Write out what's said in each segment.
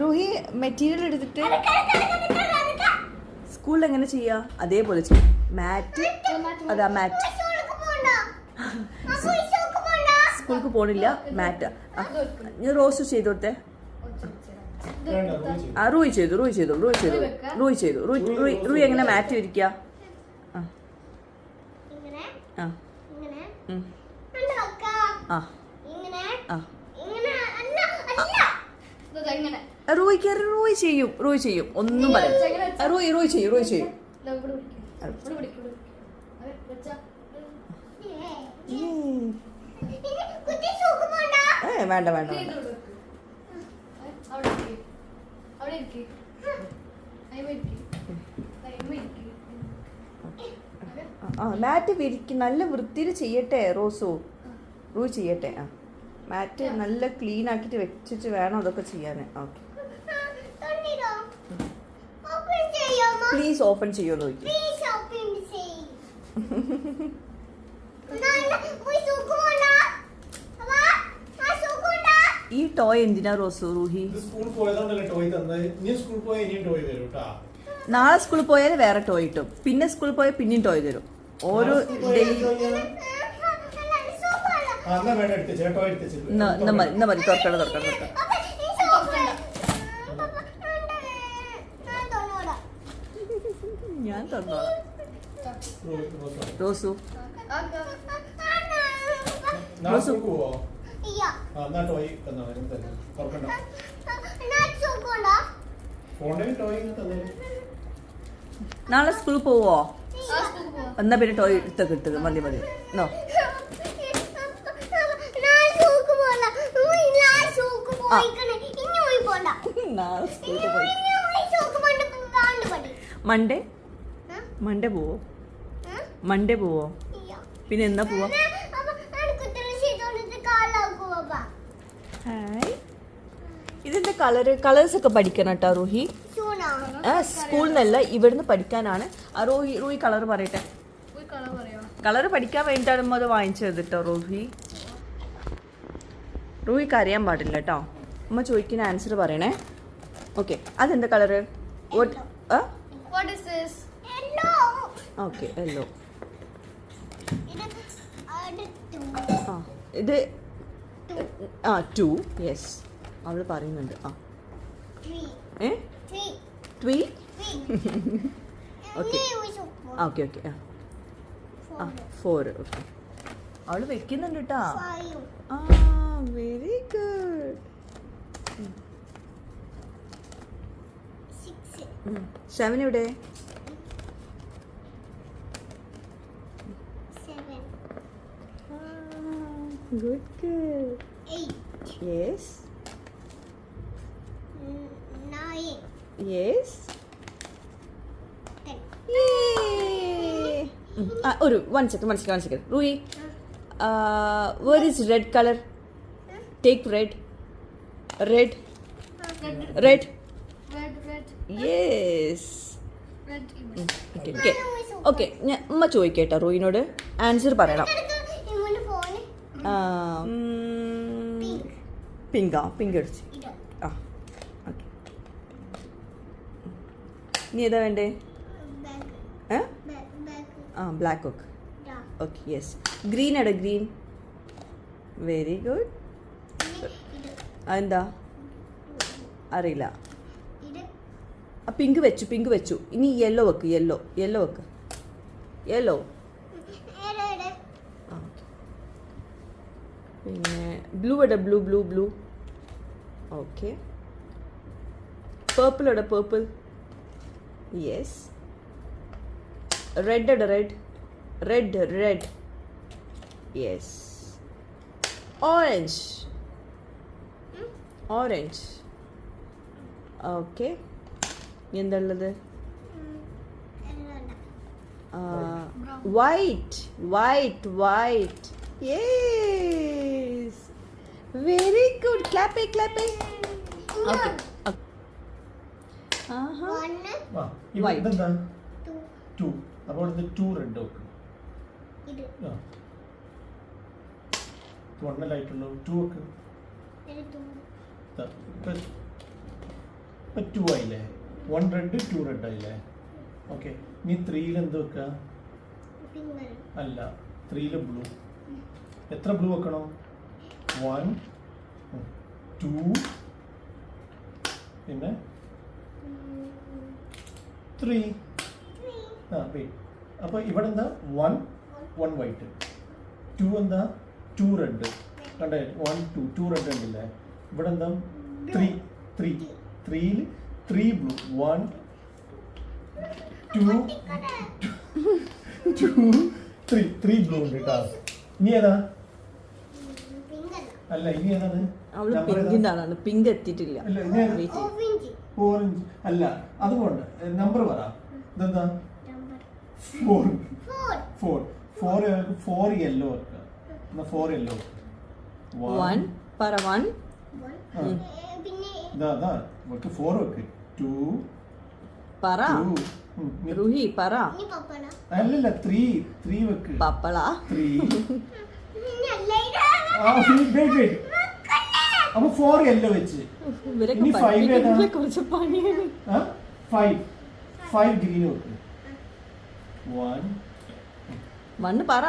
Roohi material എടുത്തിട്ട് സ്കൂളിൽ എങ്ങനെ ചെയ്യാ? അതേപോലെ ചെയ്യും. മാറ്റ്. അതാ മാറ്റ് സ്കൂൾക്ക് പോണില്ല. മാറ്റ് ഞാൻ റോസ് ചെയ്ത് കൊടുത്തേ. ആ റൂയി ചെയ്തു റൂയി ചെയ്തു റൂയി ചെയ്തു റൂയി ചെയ്തു. റൂയി റൂയി എങ്ങനെ മാറ്റ് വിരിക്കുക ആ. ഇങ്ങനെ, ആ. റൂയി കയറി റോയ് ചെയ്യും റോയ് ചെയ്യും. ഒന്നും പറയും റോയ് റൂയി ചെയ്യും റോയ് ചെയ്യും. ഏ. വേണ്ട വേണ്ട ആ മാറ്റ് വിരിക്ക്. നല്ല വൃത്തിയിൽ ചെയ്യട്ടെ റോസു. റോ ചെയ്യട്ടെ ആ. മാറ്റ് നല്ല ക്ലീൻ ആക്കിയിട്ട് വെച്ചിട്ട് വേണം അതൊക്കെ ചെയ്യാൻ ഓക്കെ? പ്ലീസ് ഓപ്പൺ ചെയ്യോ നോക്കി. ഈ ടോയ് എന്തിനാ റോസു റൂഹി? നാളെ സ്കൂളിൽ പോയാൽ വേറെ ടോയ് കിട്ടും പിന്നെ സ്കൂളിൽ പോയാൽ പിന്നെയും ടോയ് തരും. ഓരോ ഡെയിലി ഇന്ന മതി ഇന്ന മതി. ഞാൻ തന്നോളാം. റോസു. നാളെ എന്നാ സ്കൂളിൽ പോവോ. എന്നാ പിന്നെ ടോയ് എടുത്തൊക്കെ ഇട്ടത് മതി മതി. നോ ഞാൻ സ്കൂൾക്ക് പോണ്ട. ഉയ്, ഞാൻ സ്കൂൾക്ക് പോയിക്കണ്. ഇനി പോയി പോണ്ട. നാളെ ഇനി സ്കൂളിൽ പോയി ഇനി പോയി സ്കൂൾക്ക് പോണ്ട. കാണ്ട് പടി. മൺഡേ? മൺഡേ പോവോ? മണ്ടേ മൺഡേ പോവോ. പിന്നെ എന്നാ പോവാ? ഇതിന്റെ കളറ്? കളേഴ്സ് ഒക്കെ പഠിക്കണം കേട്ടോ റോഹി? ആ സ്കൂളിൽ നിന്നല്ല ഇവിടുന്ന് പഠിക്കാനാണ്. ആ റോഹി റൂഹി കളർ പറയട്ടെ. പോയി കളർ പറയോ? കളർ പഠിക്കാൻ വേണ്ടിയിട്ടാണ് അത് വാങ്ങിച്ചത് കേട്ടോ റോഹി. റൂഹിക്ക് അറിയാൻ പാടില്ല കേട്ടോ. ഉമ്മ ചോദിക്കുന്ന ആൻസർ പറയണേ. ഓക്കെ അതെന്താ കളറ്. ഓക്കെ എല്ലോ ഇത് ആ ഇത് ആ ടു യെസ് അവൾ പറയുന്നുണ്ട്. ആ. ഏ. ട്വീ ഓക്കെ ഓക്കെ ഓക്കെ ആ. ആ ഫോർ ഓക്കെ അവൾ വെക്കുന്നുണ്ട് കേട്ടാ ആ വെരി ഗുഡ് സെവൻ എവിടെ? Seven. Good good Eight. Yes Nine. Yes Ten. ഒരു one second one second one second Rui where is red colour take red red red red red yes okay okay ഞാൻ ഉമ്മ ചോദിക്കട്ടോ റൂയിനോട്. Answer പറയണം. പിങ്കാ pink അടിച്ച്. ആ okay നീ ഏതാ വേണ്ടേ. ആ ബ്ലാക്ക് ഒക്കെ. ഓക്കെ യെസ് ഗ്രീൻ എടാ ഗ്രീൻ വെരി ഗുഡ് എന്താ അതെന്താ? അറിയില്ല. പിങ്ക് വെച്ചു പിങ്ക് വെച്ചു. ഇനി യെല്ലോ വെക്ക് യെല്ലോ യെല്ലോ വെക്ക്. യെല്ലോ പിന്നെ ബ്ലൂ ഇട blue blue blue okay purple ഇട പേർപ്പിൾ യെസ് റെഡ് ഇട red red red yes orange orange okay എന്താ ഉള്ളത് white white white yes very good ക്ലാപ്പേ ക്ലാപ്പേ ഓക്കെ ടു ആയില്ലേ? വൺ റെഡ് ടു റെഡ് ആയില്ലേ? ഓക്കെ നീ ത്രീയിൽ എന്ത് വെക്കുക അല്ല ത്രീയിൽ ബ്ലൂ എത്ര ബ്ലൂ വെക്കണം? വൺ ടു പിന്നെ ത്രീ ആ വെയിറ്റ് അപ്പോൾ ഇവിടെ എന്താ? വൺ വൺ വൈറ്റ് ടു എന്താ? ടു റെഡ് കണ്ടേ? വൺ ടു ടു റെഡ് ഉണ്ടല്ലേ? ഇവിടെ എന്താ? ത്രീ ത്രീ ത്രീയിൽ three blue one two two three three blue ഉണ്ട് കേട്ടോ ഇനി ഏതാ? അല്ല ഇനി ഏതാണ്? അവൾ Number പിങ്കിന്റെ ആളാണ്. പിങ്ക് എത്തിയിട്ടില്ല. ഓറഞ്ച് അല്ല അതുകൊണ്ട് നമ്പർ പറ. ഇതെന്താ? Four four four four yellow എന്നാ ഫോർ യെല്ലോ വൺ പറ വൺ ഇതാ ഇതാ. വെക്ക് ഫോർ വെക്ക്. ടു. പറ. റുഹി പറ. അല്ലല്ല ത്രീ. ത്രീ വെക്ക്. പപ്പള ത്രീ. അപ്പൊ ഫോർ എല്ലോ വെച്ച്. ഇനി five ഏതാ? കുറച്ച് പണിയാണ്. ആ ഫൈവ് ഫൈവ് ഗ്രീൻ വെക്ക്. വൺ മണ്ണ് പറ.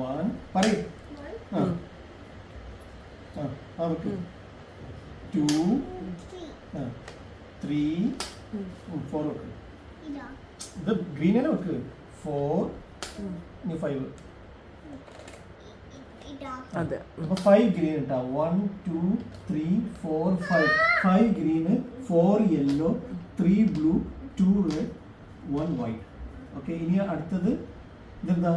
വൺ പറയൂ. ആ. വെക്ക്. ടു ആ. ത്രീ ഫോർ വെക്ക് ഇത്. ഗ്രീൻ തന്നെ വെക്ക്? ഫോർ ഇനി ഫൈവ് അപ്പൊ ഫൈവ് ഗ്രീൻ ഇട്ടാ. One two three four five five green four yellow three blue two red one white okay ഇനി അടുത്തത് ഇതെന്താ?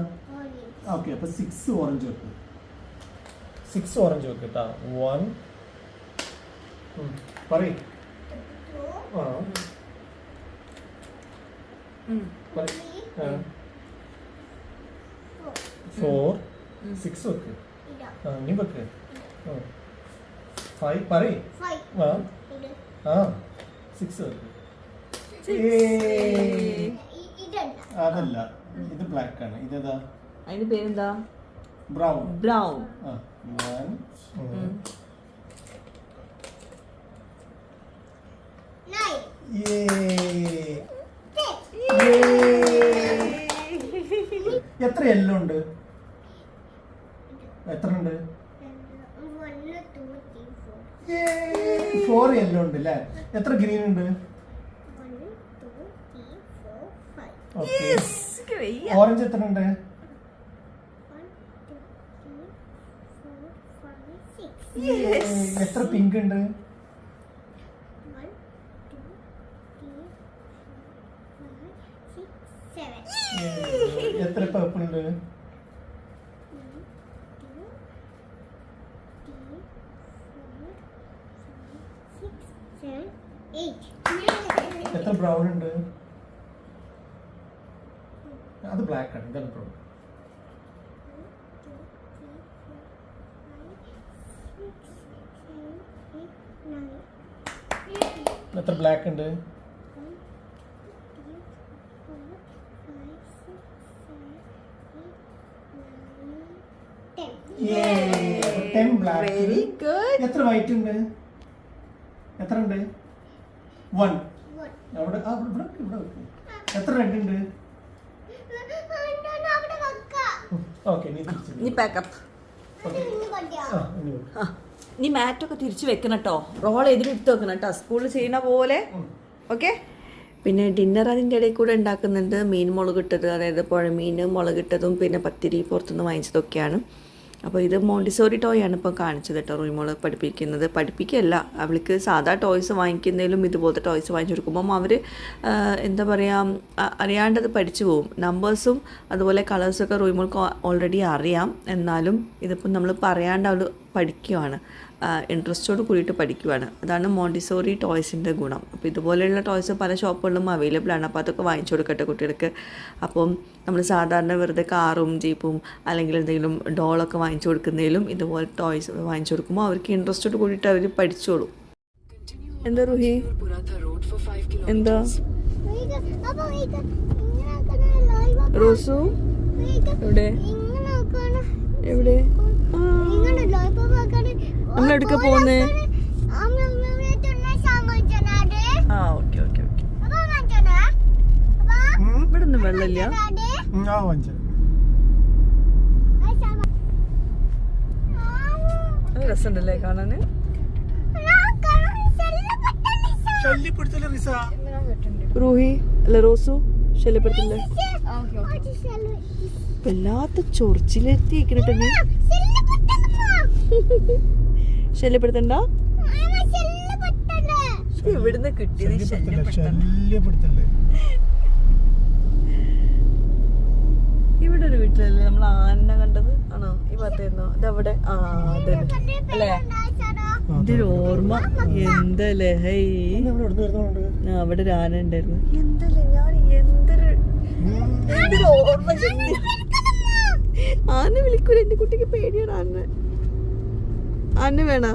ഓക്കെ അപ്പൊ സിക്സ് ഓറഞ്ച് വെക്ക്. സിക്സ് ഓറഞ്ച് വെക്ക് കേട്ടാ വൺ പറയ്. ഫോർ. സിക്സ് വെക്ക്. ഇനി വെക്ക്. ഫൈവ് പറയ്. ആ. സിക്സ് വെക്ക്. അതല്ല. ഇത് ബ്ലാക്ക് ആണ്. ഇതേതാ? അതിന്റെ പേരെന്താ? ബ്രൗൺ ബ്രൗൺ ആ. വൺ എത്ര എല്ലോ ഉണ്ട്? എത്ര ഉണ്ട് ഫോർ എല്ലോ ഉണ്ട്? അല്ലേ എത്ര ഗ്രീൻ ഉണ്ട് ഓറഞ്ച് എത്ര ഉണ്ട് എത്ര പിങ്ക് ഉണ്ട് one two three four five six seven എത്ര പേർപ്പിൾ ഉണ്ട് എത്ര ബ്രൗൺ ഉണ്ട്? അത് ബ്ലാക്ക് ആണ് ഇതാണ് ബ്രൗൺ എത്ര ബ്ലാക്ക് ഉണ്ട് ടെൻ ബ്ലാക്ക് വെരി ഗുഡ് എത്ര വൈറ്റ് ഉണ്ട്? എത്ര ഉണ്ട്? വൺ അവിടെ ആ ഇവിടെ ഇവിടെ ഇവിടെ വെക്ക്. എത്ര റെഡ് ഉണ്ട്? ഓക്കെ നീ പാക്കപ്പ് ഇനി മാറ്റൊക്കെ തിരിച്ചു വെക്കണം കേട്ടോ റോൾ എതിരെടുത്ത് വെക്കണം കേട്ടോ സ്കൂളിൽ ചെയ്യുന്ന പോലെ. ഓക്കെ പിന്നെ ഡിന്നർ അതിന്റെ ഇടയിൽ കൂടെ ഉണ്ടാക്കുന്നുണ്ട്. മീൻ മുളകിട്ടത് അതായത് പുഴമീൻ മുളകിട്ടതും പിന്നെ പത്തിരി പുറത്തുനിന്ന് വാങ്ങിച്ചതൊക്കെയാണ്. അപ്പോൾ ഇത് മോണ്ടിസോറി ടോയ് ആണ് ഇപ്പോൾ കാണിച്ചത് കേട്ടോ റൂമോൾ പഠിപ്പിക്കുന്നത്. പഠിപ്പിക്കുകയല്ല അവൾക്ക് സാധാ ടോയ്സ് വാങ്ങിക്കുന്നതിലും ഇതുപോലത്തെ ടോയ്സ് വാങ്ങിച്ചു കൊടുക്കുമ്പം അവർ എന്താ പറയുക അറിയാണ്ടത് പഠിച്ചു പോകും നമ്പേഴ്സും അതുപോലെ കളേഴ്സൊക്കെ റൂമോൾക്ക് ഓൾറെഡി അറിയാം. എന്നാലും ഇതിപ്പം നമ്മൾ പറയാണ്ട് അവൾ പഠിക്കുകയാണ് ഇൻട്രസ്റ്റോട് കൂടിയിട്ട് പഠിക്കുവാണ്. അതാണ് മോണ്ടിസോറി ടോയ്സിന്റെ ഗുണം. അപ്പോൾ ഇതുപോലെയുള്ള ടോയ്സ് പല ഷോപ്പുകളിലും അവൈലബിൾ ആണ്. അപ്പോൾ അതൊക്കെ വാങ്ങിച്ചു കൊടുക്കട്ടെ കുട്ടികൾക്ക്. അപ്പം നമ്മൾ സാധാരണ വെറുതെ കാറും ജീപ്പും അല്ലെങ്കിൽ എന്തെങ്കിലും ഡോളൊക്കെ വാങ്ങിച്ചു കൊടുക്കുന്നതിലും ഇതുപോലെ ടോയ്സ് വാങ്ങിച്ചു കൊടുക്കുമ്പോൾ അവർക്ക് ഇൻട്രസ്റ്റോട് കൂടിയിട്ട് അവർ പഠിച്ചോളൂ. എന്താ റുഹി? എന്താ? റോസു? എവിടെ? എവിടെ? നമ്മൾ എവിടുക്ക പോകുന്നേ ആ ഓക്കെ ഓക്കെ ഓക്കെ. ഇവിടെ ഒന്നും വെള്ളമില്ല. രസമുണ്ടല്ലേ കാണാന്? റൂഹി അല്ല റോസു ശല്യപ്പെടുത്തില്ലേ? വല്ലാത്ത ചൊറിച്ചിലെത്തിയിരിക്കണട്ടെ ശല്യപ്പെടുത്തണ്ട? ഇവിടുന്ന് കിട്ടിയത് ശല്യപ്പെടുത്തണ്ട ഇവിടെ ഒരു വീട്ടിലല്ലേ നമ്മൾ ആന കണ്ടത്? ആണോ? ഈ ഭാഗത്തായിരുന്നോ? ഇതവിടെ? ആ അതെ അല്ലേ? ഇതൊരു ഓർമ്മ. എന്തല്ലേ? ഹൈ അവിടെ ഒരു ആന ഉണ്ടായിരുന്നു. എന്തല്ലേ? ഞാൻ എന്തൊരു എന്തൊരു ഓർമ്മ. ആന വിളിക്കൂല. എന്റെ കുട്ടിക്ക് പേടിയാണ് ആന. ആന വേണ?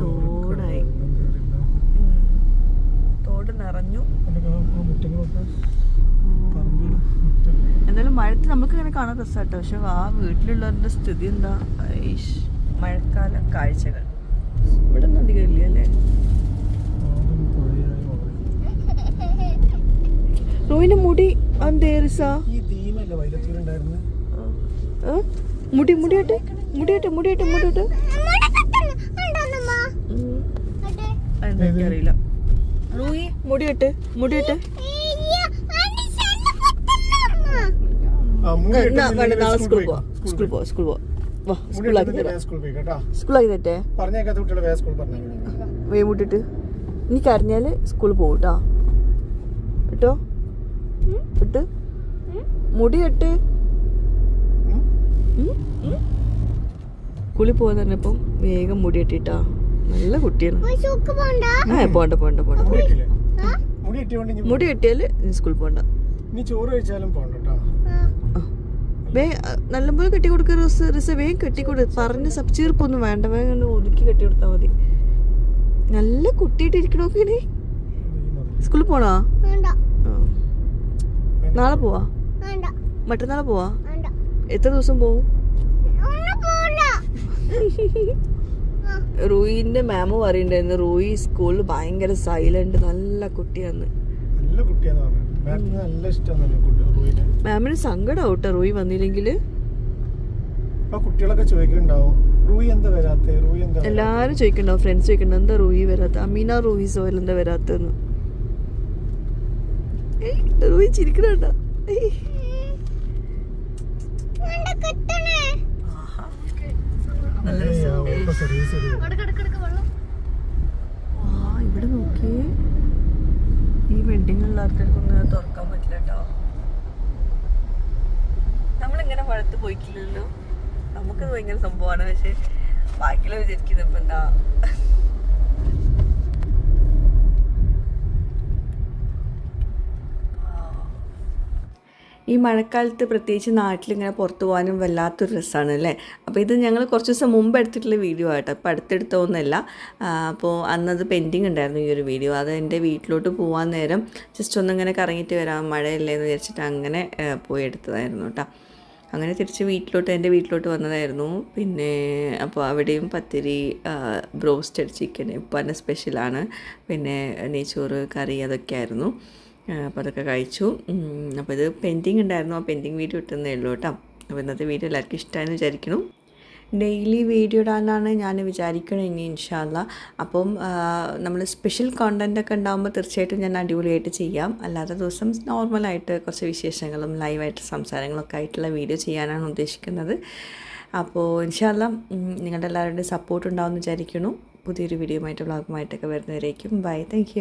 തോടായി. ഉം. തോട് നിറഞ്ഞു. എന്നാലും മഴത്ത് നമുക്ക് ഇങ്ങനെ കാണാൻ രസമാട്ടോ പക്ഷെ ആ വീട്ടിലുള്ളവരുടെ സ്ഥിതി എന്താ? മഴക്കാല കാഴ്ചകൾ. ഇവിടെ ഒന്നും അധികം ഇല്ല അല്ലേ റോയിന്റെ മുടി മുടി മുടിയട്ടെ മുടിയട്ടെ മുടിയട്ടെ മുടിയട്ടെ എനിക്കറിയില്ല റൂയി മുടിയട്ടെ മുടിയട്ടെ നാളെ സ്കൂളിൽ. പോവാ. സ്കൂളിൽ പോവാ സ്കൂളിൽ പോവാ. വാ സ്കൂളാക്കി തരാം. സ്കൂളാക്കി തരട്ടെ? നീ കരഞ്ഞാൽ സ്കൂളിൽ പോകും കേട്ടോ. കേട്ടോ? ഇട്ട്. മുടി കെട്ട്. കുളി പോകാൻ തന്നെ ഇപ്പം വേഗം മുടി ഇട്ടിട്ടാ നല്ല കുട്ടിയാണ്. ആ പോണ്ട പോണ്ട പോണ്ട. മുടി കിട്ടിയാൽ സ്കൂളിൽ പോണ്ട. നല്ലപോലെ കെട്ടി കൊടുക്കുക റിസ് റിസ വേഗം കെട്ടിക്കൊടു പറഞ്ഞ് സബ് ചീർപ്പൊന്നും വേണ്ട. വേഗം ഒതുക്കി കെട്ടി കൊടുത്താ മതി. നല്ല കുട്ടിയിട്ടിരിക്കണോക്കെ ഇനി? സ്കൂളിൽ പോണോ. നാളെ പോവാ? മറ്റന്നാളെ പോവാ? എത്ര ദിവസം പോവും? റൂയിന്റെ മാമ പറയണ്ടായിരുന്നു റൂയി സ്കൂളിൽ ഭയങ്കര സൈലന്റ് നല്ല കുട്ടിയാന്ന്. നല്ല കുട്ടിയാന്ന് പറഞ്ഞു നല്ല ഇഷ്ടമാണല്ലോ കുട്ടി റൂയിനെ. മാമിന് സങ്കടം ആവട്ടെ റൂയി വന്നില്ലെങ്കിൽ അപ്പൊ കുട്ടികളൊക്കെ ചോദിക്കുന്നുണ്ടാവും റൂയി എന്താ വരാത്തെ? റൂയി എന്താ? എല്ലാരും ചോദിക്കണ്ടാവും ഫ്രണ്ട്സ് ചോദിക്കണ്ട എന്താ റൂയി വരാത്ത? അമീന റൂയി സോയിൽ എന്താ വരാത്തെന്ന്. റൂയി ചിരിക്കണണ്ട ആ ഇവിടെ നോക്കിയേ. ഈ വെഡിങ്ങുള്ള ആൾക്കാർക്കൊന്നും തുറക്കാൻ പറ്റില്ല കേട്ടോ നമ്മളിങ്ങനെ മഴത്ത് പോയിക്കില്ലല്ലോ. നമുക്കത് ഭയങ്കര സംഭവമാണ്. പക്ഷെ ബാക്കിയുള്ള വിചാരിക്കുന്നത് ഇപ്പൊ എന്താ ഈ മഴക്കാലത്ത് പ്രത്യേകിച്ച് നാട്ടിലിങ്ങനെ പുറത്തു പോകാനും വല്ലാത്തൊരു രസമാണ് അല്ലേ? അപ്പോൾ ഇത് ഞങ്ങൾ കുറച്ച് ദിവസം മുമ്പ് എടുത്തിട്ടുള്ള വീഡിയോ ആട്ടോ. അടുത്തെടുത്ത അടുത്തെടുത്തൊന്നുമല്ല അപ്പോൾ അന്നത് പെൻഡിങ് ഉണ്ടായിരുന്നു ഈ ഒരു വീഡിയോ. അത് എന്റെ വീട്ടിലോട്ട് പോകാൻ നേരം ജസ്റ്റ് ഒന്നിങ്ങനെ കറങ്ങിയിട്ട് വരാം മഴയല്ലേ എന്ന് വിചാരിച്ചിട്ട് അങ്ങനെ പോയി എടുത്തതായിരുന്നു കേട്ടോ. അങ്ങനെ തിരിച്ച് വീട്ടിലോട്ട് എന്റെ വീട്ടിലോട്ട് വന്നതായിരുന്നു. പിന്നെ അപ്പോൾ അവിടെയും പത്തിരി ബ്രോസ്റ്റഡ് ചിക്കൻ ഉപ്പാന്റെ സ്പെഷ്യലാണ് പിന്നെ നെയ്ച്ചോറ് കറി അതൊക്കെ ആയിരുന്നു. അപ്പോൾ അതൊക്കെ കഴിച്ചു. അപ്പോൾ ഇത് പെൻഡിങ് ഉണ്ടായിരുന്നു. ആ പെൻഡിങ് വീഡിയോ ഇട്ടുന്നേ ഉള്ളൂ കേട്ടോ. അപ്പോൾ ഇന്നത്തെ വീഡിയോ എല്ലാവർക്കും ഇഷ്ടമായെന്ന് വിചാരിക്കുന്നു. ഡെയിലി വീഡിയോ ഇടാനാണ് ഞാൻ വിചാരിക്കുന്നത് ഇനി ഇൻഷാല്ല അപ്പം നമ്മൾ സ്പെഷ്യൽ കോണ്ടന്റ് ഒക്കെ ഉണ്ടാകുമ്പോൾ തീർച്ചയായിട്ടും ഞാൻ അടിപൊളിയായിട്ട് ചെയ്യാം. അല്ലാത്ത ദിവസം നോർമലായിട്ട് കുറച്ച് വിശേഷങ്ങളും ലൈവായിട്ട് സംസാരങ്ങളൊക്കെ ആയിട്ടുള്ള വീഡിയോ ചെയ്യാനാണ് ഉദ്ദേശിക്കുന്നത്. അപ്പോൾ ഇൻഷാല്ല നിങ്ങളുടെ എല്ലാവരുടെയും സപ്പോർട്ട് ഉണ്ടാവുമെന്ന് വിചാരിക്കുന്നു. പുതിയൊരു വീഡിയോ ആയിട്ട് വ്ളോഗുമായിട്ടൊക്കെ വരുന്നവരേക്കും. Bye thank